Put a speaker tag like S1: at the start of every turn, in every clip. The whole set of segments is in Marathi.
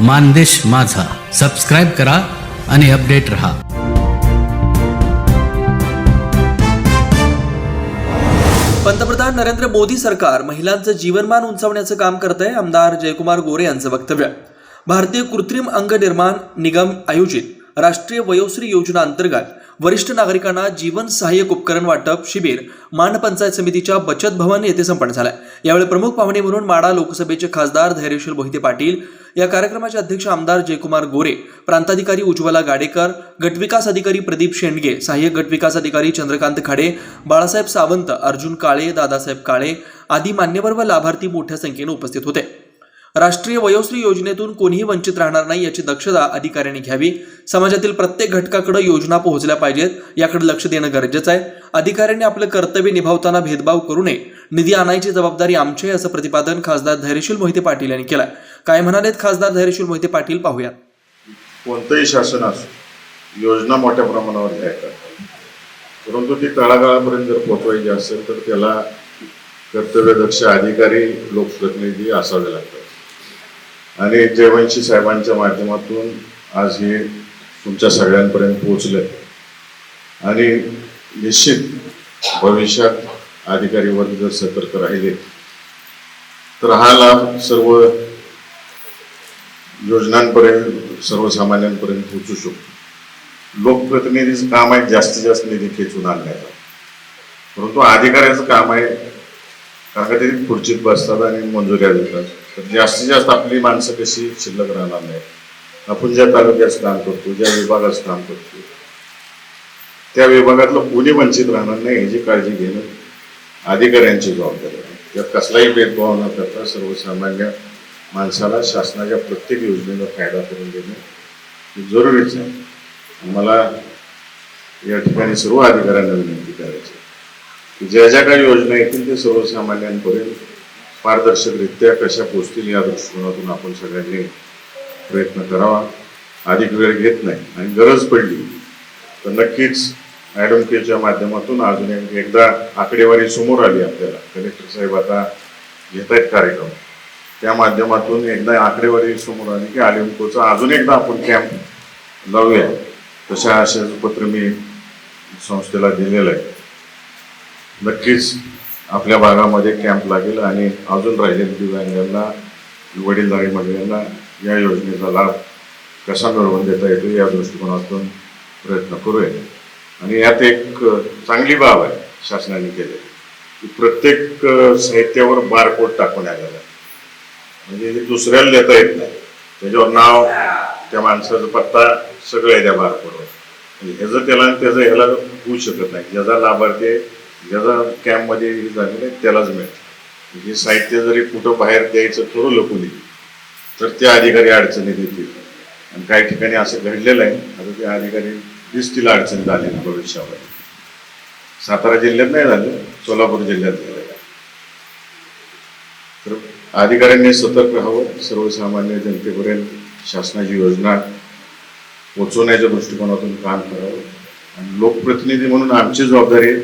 S1: मानदेश माझा. सबस्क्राईब करा आणि अपडेट रहा.
S2: पंतप्रधान नरेंद्र मोदी सरकार महिलांचं जीवनमान उंचावण्याचं काम करत आहे आमदार जयकुमार गोरे यांचं वक्तव्य. भारतीय कृत्रिम अंग निर्माण निगम आयोजित. राष्ट्रीय वयोश्री योजना अंतर्गत वरिष्ठ नागरिकांना जीवन सहाय्यक उपकरण वाटप शिबिर मान पंचायत समितीच्या बचत भवन येथे संपन्न झालं यावेळी प्रमुख पाहुणे म्हणून माडा लोकसभेचे खासदार धैर्यशील मोहिते पाटील या कार्यक्रमाचे अध्यक्ष आमदार जयकुमार गोरे प्रांताधिकारी उज्ज्वला गाडेकर गटविकास अधिकारी प्रदीप शेंडगे सहाय्यक गटविकास अधिकारी चंद्रकांत खाडे बाळासाहेब सावंत अर्जुन काळे दादासाहेब काळे आदी मान्यवर व लाभार्थी मोठ्या संख्येने उपस्थित होते. राष्ट्रीय वयोश्री योजनेतून कोणीही वंचित राहणार नाही याची दक्षता अधिकाऱ्यांनी घ्यावी. समाजातील प्रत्येक घटकाकडे योजना पोहोचल्या पाहिजेत याकडे लक्ष देणं गरजेचं आहे. अधिकाऱ्यांनी आपलं कर्तव्य निभावताना भेदभाव करू नये. निधी आणायची जबाबदारी आमची आहे असं प्रतिपादन खासदार धैर्यशील मोहिते पाटील यांनी केलं काय म्हणालेत खासदार धैर्यशील मोहिते पाटील? पाहूया
S3: कोणतंही शासन असो योजना मोठ्या प्रमाणावर तयार परंतु ती तळागाळापर्यंत जर पोहोचवायची असेल तर त्याला कर्तव्यदक्ष अधिकारी लोकप्रतिनिधी असावे लागतात. आणि जयवंशी साहेबांच्या माध्यमातून आज हे तुमच्या सगळ्यांपर्यंत पोहोचलं आणि निश्चित भविष्यात अधिकारी वर्ग जर सतर्क राहिले तर हा लाभ सर्व योजनांपर्यंत सर्वसामान्यांपर्यंत पोहोचू शकतो. लोकप्रतिनिधीचं काम आहे जास्तीत जास्त निधी खेचून आणण्याचं परंतु अधिकाऱ्याचं काम आहे काकातरी खुर्चीत बसतात आणि मंजुऱ्या देतात. तर जास्तीत जास्त आपली माणसं कशी शिल्लक राहणार नाही. आपण ज्या तालुक्याचं काम करतो ज्या विभागाचं काम करतो त्या विभागातलं कोणी वंचित राहणार नाही याची काळजी घेणं अधिकाऱ्यांची जबाबदारी आहे. त्यात कसलाही भेदभाव न करता सर्वसामान्य माणसाला शासनाच्या प्रत्येक योजनेचा फायदा करून देणं जरुरीच आहे. मला या ठिकाणी सर्व अधिकाऱ्यांना विनंती करायची ज्या ज्या काही योजना येतील ते सर्वसामान्यांपर्यंत पारदर्शकरित्या कशा पोचतील या दृष्टिकोनातून आपण सगळ्यांनी प्रयत्न करावा. अधिक वेळ घेत नाही आणि गरज पडली तर नक्कीच मॅडम केच्या माध्यमातून अजून एकदा आकडेवारी समोर आली आपल्याला. कलेक्टर साहेब आता घेत आहेत कार्यक्रम. त्या माध्यमातून एकदा आकडेवारी समोर आली की आलिमकोचा अजून एकदा आपण कॅम्प लावूया. तशा आशयाचं पत्र मी संस्थेला दिलेलं आहे. नक्कीच आपल्या भागामध्ये कॅम्प लागेल आणि अजून राहिलेल्या दिव्यांगांना वडीलधारी महिलांना या योजनेचा लाभ कसा मिळवून देता येतो या दृष्टिकोनातून प्रयत्न करूया. आणि यात एक चांगली बाब आहे शासनाने केलेली की प्रत्येक साहित्यावर बारकोड टाकून आलेला आहे. म्हणजे हे दुसऱ्याला देता येत नाही. त्याच्यावर नाव त्या माणसाचा पत्ता सगळं आहे त्या बारकोडवर. म्हणजे ह्याचं त्याला त्याचं ह्याला होऊ शकत नाही. ज्याचा लाभार्थी आहे ज्याचा कॅम्पमध्ये हे झालेलं आहे त्यालाच मिळतं हे म्हणजे साहित्य जरी कुठं बाहेर द्यायचं ठरवलं कोणी तर त्या अधिकारी अडचणीत येतील. आणि काही ठिकाणी असं घडलेलं आहे आता त्या अधिकारी दिसतील अडचणीत आलेल्या भविष्यामध्ये. सातारा जिल्ह्यात नाही झालं सोलापूर जिल्ह्यात झालं. तर अधिकाऱ्यांनी सतर्क राहावं सर्वसामान्य जनतेपर्यंत शासनाची योजना पोचवण्याच्या दृष्टिकोनातून काम करावं. आणि लोकप्रतिनिधी म्हणून आमची जबाबदारी आहे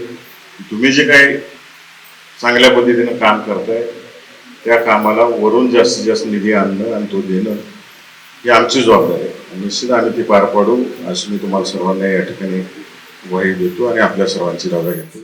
S3: तुम्ही जे काही चांगल्या पद्धतीनं काम करताय त्या कामाला वरून जास्तीत जास्त निधी आणणं आणि तो देणं ही आमची जबाबदारी आहे. निश्चित आम्ही ती पार पाडू अशी मी तुम्हाला सर्वांना या ठिकाणी ग्वाही देतो आणि आपल्या सर्वांची रजा घेतो.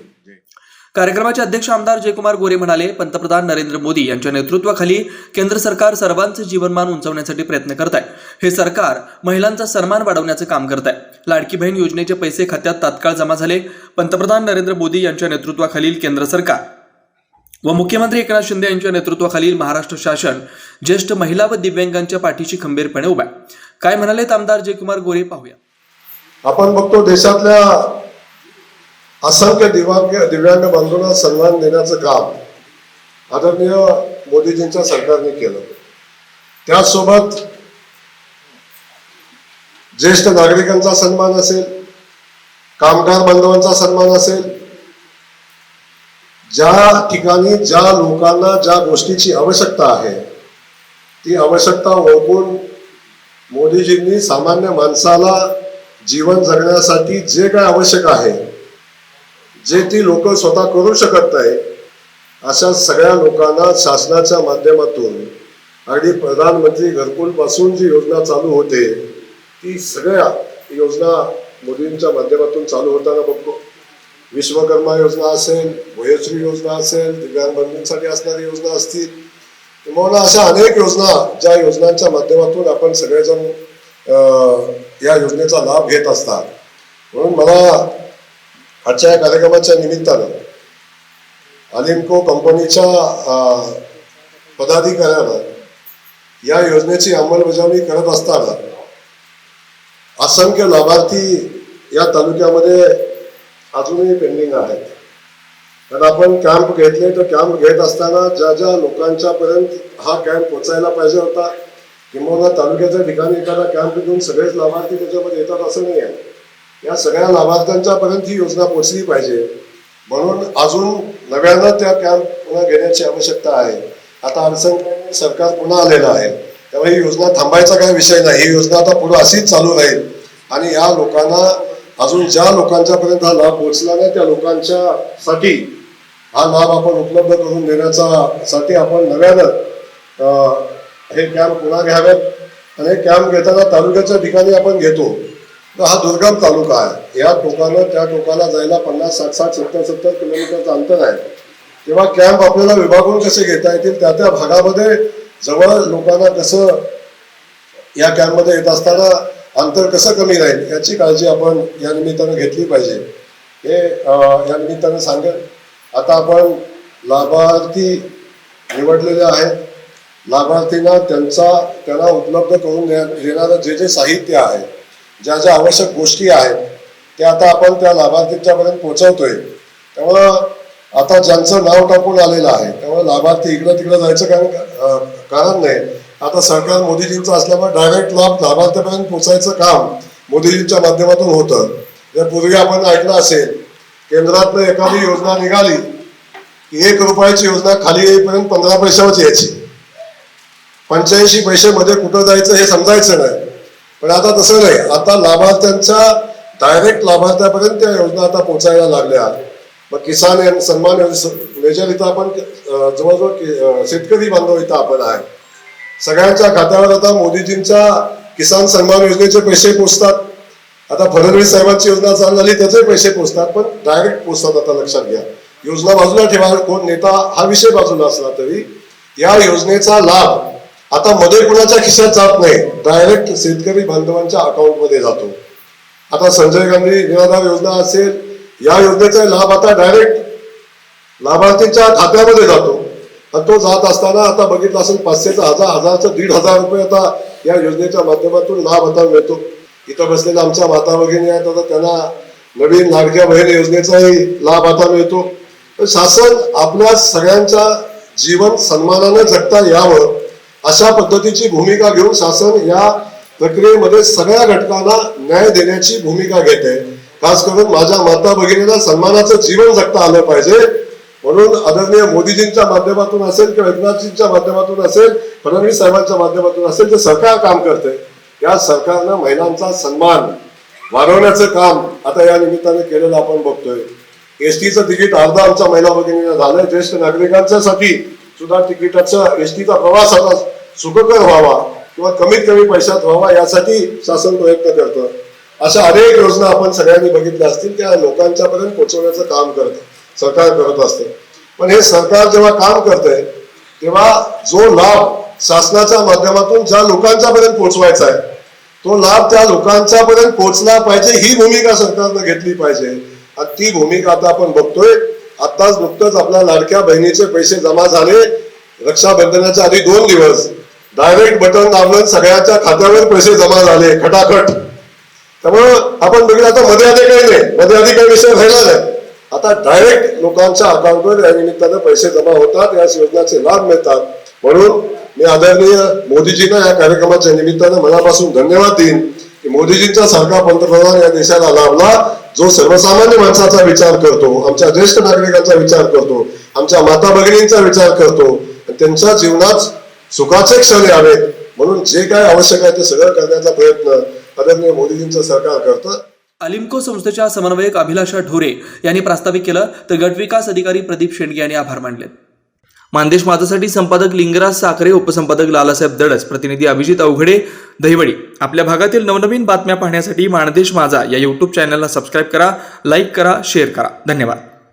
S2: कार्यक्रमाचे अध्यक्ष आमदार जयकुमार गोरे म्हणाले पंतप्रधान नरेंद्र मोदी यांच्या नेतृत्वाखाली केंद्र सरकार सर्वांचे जीवनमान उंचावण्यासाठी प्रयत्न करत आहे हे सरकार महिलांचा सन्मान वाढवण्याचं काम करत आहे लाडकी बहीण योजनेचे पैसे खात्यात तात्काळ जमा झाले. पंतप्रधान नरेंद्र मोदी यांच्या नेतृत्वाखालील केंद्र सरकार. व मुख्यमंत्री एकनाथ शिंदे यांच्या नेतृत्वाखालील महाराष्ट्र शासन ज्येष्ठ महिला व दिव्यांगांच्या पाठीशी खंबीरपणे उभा काय म्हणालेत आमदार जयकुमार गोरे पाहूया.
S4: आपण बघतो देशातल्या असंख्य दिव्यांग दिव्यांग बंधूंना सन्मान देण्याचं काम आदरणीय मोदीजींच्या सरकारने केलं. त्यासोबत ज्येष्ठ नागरिकांचा सन्मान असेल कामगार बांधवांचा सन्मान असेल ज्या ठिकाणी ज्या लोकांना ज्या गोष्टीची आवश्यकता आहे ती आवश्यकता ओळखून मोदीजींनी सामान्य माणसाला जीवन जगण्यासाठी जे काय आवश्यक आहे जे ती लोक स्वतः करू शकत नाही अशा सगळ्या लोकांना शासनाच्या माध्यमातून अगदी प्रधानमंत्री घरकुलपासून जी योजना चालू होते ती सगळ्या योजना मोदींच्या माध्यमातून चालू होताना बघतो. विश्वकर्मा योजना असेल वयश्री योजना असेल दिव्यांग बंधूंसाठी असणारी योजना असतील. किंवा अशा अनेक योजना ज्या योजनांच्या माध्यमातून आपण सगळेजण या योजनेचा लाभ घेत असतात. म्हणून मला आजच्या या कार्यक्रमाच्या निमित्तानं अलिमको कंपनीच्या पदाधिकाऱ्यानं या योजनेची अंमलबजावणी करत असताना असंख्य लाभार्थी या तालुक्यामध्ये अजूनही पेंडिंग आहेत. तर आपण कॅम्प घेतले तर कॅम्प घेत असताना ज्या ज्या लोकांच्या पर्यंत हा कॅम्प पोचायला पाहिजे होता किंवा तालुक्याच्या ठिकाणी एखादा कॅम्प घेऊन सगळेच लाभार्थी त्याच्यामध्ये येतात असं नाही आहे. या सगळ्या लाभार्थ्यांच्या पर्यंत ही योजना पोचली पाहिजे. म्हणून अजून नव्यानं त्या कॅम्प पुन्हा घेण्याची आवश्यकता आहे. आता अडचण सरकार पुन्हा आलेलं आहे. त्यामुळे ही योजना थांबायचा काही विषय नाही. ही योजना आता पुढे अशीच चालू राहील. आणि या लोकांना अजून ज्या लोकांच्यापर्यंत हा लाभ पोहोचला नाही त्या लोकांच्या साठी हा लाभ आपण उपलब्ध करून देण्याचा साठी आपण नव्यानं हे कॅम्प पुन्हा घ्यावेत. आणि हे कॅम्प घेताना तालुक्याच्या ठिकाणी आपण घेतो. तर हा दुर्गम तालुका आहे. या टोकानं त्या टोकाला जायला पन्नास साठ साठ सत्तर सत्तर किलोमीटरचं अंतर आहे. तेव्हा कॅम्प आपल्याला विभागून कसे घेता येतील त्या त्या भागामध्ये जवळ लोकांना कसं या कॅम्पमध्ये येत असताना अंतर कसं कमी राहील याची काळजी आपण या निमित्तानं घेतली पाहिजे. हे या निमित्तानं सांगेल आता आपण लाभार्थी निवडलेले आहेत. लाभार्थींना त्यांचा त्यांना उपलब्ध करून देणारं जे जे साहित्य आहे ज्या ज्या आवश्यक गोष्टी आहेत त्या आता आपण त्या लाभार्थींच्यापर्यंत पोहोचवतोय. त्यामुळं आता ज्यांचं नाव टाकून आलेलं आहे त्यामुळे लाभार्थी इकडं तिकडं जायचं कारण कारण नाही. आता सरकार मोदीजींचं असल्यामुळे डायरेक्ट लाभ लाभार्थ्यापर्यंत पोचायचं काम मोदीजींच्या माध्यमातून होतं. जर पूर्वी आपण ऐकलं असेल केंद्रातनं एखादी योजना निघाली की एक रुपयाची योजना खाली येईपर्यंत पंधरा पैशावरच यायची. पंच्याऐंशी पैसे मध्ये कुठं जायचं हे समजायचं नाही. पण आता तसं नाही. आता लाभार्थ्यांच्या डायरेक्ट लाभार्थ्यापर्यंत त्या योजना आता पोचायला लागल्या. मग किसान या- सन्मान मेजर इथं आपण जवळजवळ शेतकरी बांधव इथं आपण आहे. सगळ्यांच्या खात्यावर आता मोदीजींच्या किसान सन्मान योजनेचे पैसे पोचतात. आता फडणवीस साहेबांची योजना चालू झाली त्याचे पैसे पोचतात पण डायरेक्ट पोचतात आता लक्षात घ्या. योजना बाजूला ठेवा कोण नेता हा विषय बाजूला असला तरी या योजनेचा लाभ आता मध्ये कुणाच्या खिशात जात नाही डायरेक्ट शेतकरी बांधवांच्या अकाउंटमध्ये जातो. आता संजय गांधी निराधार योजना असेल या योजनेचा लाभ आता डायरेक्ट लाभार्थींच्या खात्यामध्ये जातो. आणि तो जात असताना आता बघितलं असेल पाचशेचा हजार हजारचं दीड हजार रुपये आता या योजनेच्या माध्यमातून लाभ आता मिळतो. इथं बसलेल्या आमच्या माता भगिनी आहेत आता त्यांना नवीन लाडक्या बहीण योजनेचाही लाभ आता मिळतो. तर शासन आपल्या सगळ्यांच्या जीवन सन्मानाने जगता यावं अशा पद्धतीची भूमिका घेऊन शासन या प्रक्रियेमध्ये सगळ्या घटकांना न्याय देण्याची भूमिका घेत आहे. खास करून माझ्या माता भगिनीला सन्मानाचं जीवन जगता आलं पाहिजे. म्हणून आदरणीय मोदीजींच्या माध्यमातून असेल किंवा एकनाथजींच्या माध्यमातून असेल फडणवीस साहेबांच्या माध्यमातून असेल जे सरकार काम करते या सरकारनं महिलांचा सन्मान वाढवण्याचं काम आता या निमित्ताने केलेलं आपण बघतोय. एसटीचं तिकीट अर्धा आमच्या महिला भगिनीला झालंय. ज्येष्ठ नागरिकांच्यासाठी सुद्धा तिकिटाचा एसटीचा प्रवास आता सुखकर व्हावा किंवा कमीत कमी पैशात व्हावा यासाठी शासन प्रयत्न करतं. अशा अनेक योजना आपण सगळ्यांनी बघितल्या असतील त्या लोकांच्यापर्यंत पोहोचवण्याचं काम करत. सरकार करत असते. पण हे सरकार जेव्हा काम करतंय तेव्हा जो लाभ शासनाच्या माध्यमातून ज्या लोकांच्या पर्यंत पोहोचवायचा आहे तो लाभ त्या लोकांच्या पर्यंत पोहोचला पाहिजे ही भूमिका सरकारनं घेतली पाहिजे. आणि ती भूमिका आता आपण बघतोय. आताच नुकतंच आपल्या लाडक्या बहिणीचे पैसे जमा झाले. रक्षाबंधनाच्या आधी दोन दिवस. डायरेक्ट बटन दाबलं सगळ्यांच्या खात्यावर पैसे जमा झाले. खटाखट. त्यामुळं आपण बघितलं आता मध्ये आधी काही नाही. मध्ये आधी काही विषय राहिला नाही. आता डायरेक्ट लोकांच्या अकाउंटवर या निमित्तानं पैसे जमा होतात या योजनाचे लाभ मिळतात. म्हणून मी आदरणीय मोदीजींना या कार्यक्रमाच्या निमित्तानं मनापासून धन्यवाद देईन की मोदीजींचा सारखा पंतप्रधान या देशाला लाभला जो सर्वसामान्य माणसाचा विचार करतो आमच्या ज्येष्ठ नागरिकांचा विचार करतो आमच्या माता भगिनींचा विचार करतो आणि त्यांच्या जीवनात सुखाचे क्षण यावेत. म्हणून जे काय आवश्यक आहे ते सगळं करण्याचा प्रयत्न आदरणीय मोदीजींचं सरकार करतं.
S2: अलिमको संस्थेच्या समन्वयक अभिलाषा ढोरे यांनी प्रस्तावित केलं तर गटविकास अधिकारी प्रदीप शेंडगे यांनी आभार मानले. मानदेश माझासाठी संपादक लिंगराज साखरे उपसंपादक लालासाहेब दडस प्रतिनिधी अभिजित अवघडे दहिवडी. आपल्या भागातील नवनवीन बातम्या पाहण्यासाठी मानदेश माझा या यूट्यूब चॅनलला सबस्क्राईब करा लाईक करा शेअर करा. धन्यवाद.